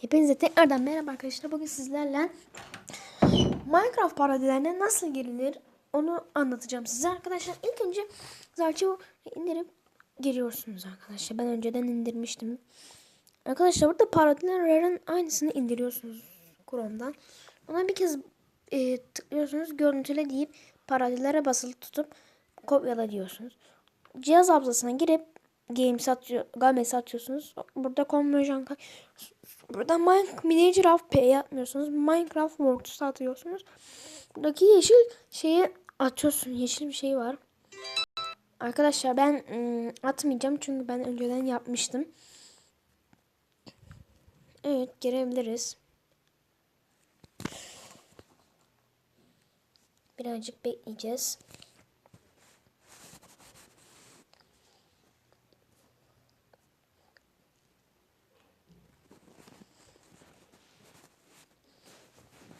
Hepinize tekrardan merhaba arkadaşlar. Bugün sizlerle Minecraft parodilerine nasıl girilir onu anlatacağım size arkadaşlar. İlk önce Zarçı indirip giriyorsunuz arkadaşlar. Ben önceden indirmiştim. Arkadaşlar burada parodilerin aynısını indiriyorsunuz Chrome'dan. Ona bir kez e, tıklıyorsunuz. Görüntüle deyip parodilere basılı tutup kopyala diyorsunuz. Cihaz hafızasına girip Games atıyor, Games atıyorsunuz. Burada conversion Burada Minecraft P atmıyorsunuz. Minecraft Works atıyorsunuz. Buradaki yeşil şeyi atıyorsun. Yeşil bir şey var. Arkadaşlar ben ım, atmayacağım çünkü ben önceden yapmıştım. Evet girebiliriz. Birazcık bekleyeceğiz.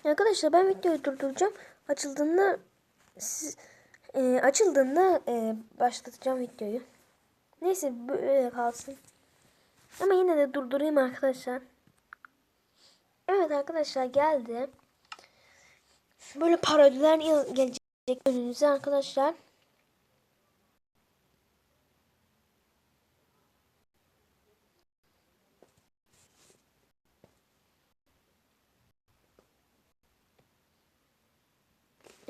Arkadaşlar ben videoyu durduracağım. Açıldığında siz, e, açıldığında e, başlatacağım videoyu. Neyse böyle kalsın. Ama yine de durdurayım arkadaşlar. Evet arkadaşlar geldi. Böyle parodiler gelecek önünüze arkadaşlar.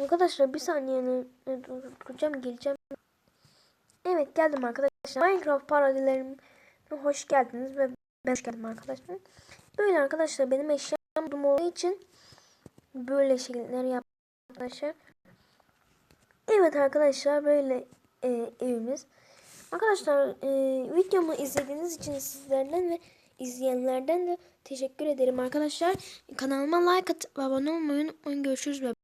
Arkadaşlar bir saniye durduracağım geleceğim. Evet geldim arkadaşlar. Minecraft parodilerime hoş geldiniz ve ben hoş geldim arkadaşlar. Böyle arkadaşlar benim eşyam durum olduğu için böyle şeyler yaptım arkadaşlar. Evet arkadaşlar böyle e, evimiz. Arkadaşlar e, videomu izlediğiniz için sizlerden ve izleyenlerden de teşekkür ederim arkadaşlar. Kanalıma like atıp abone olmayı unutmayın. Görüşürüz.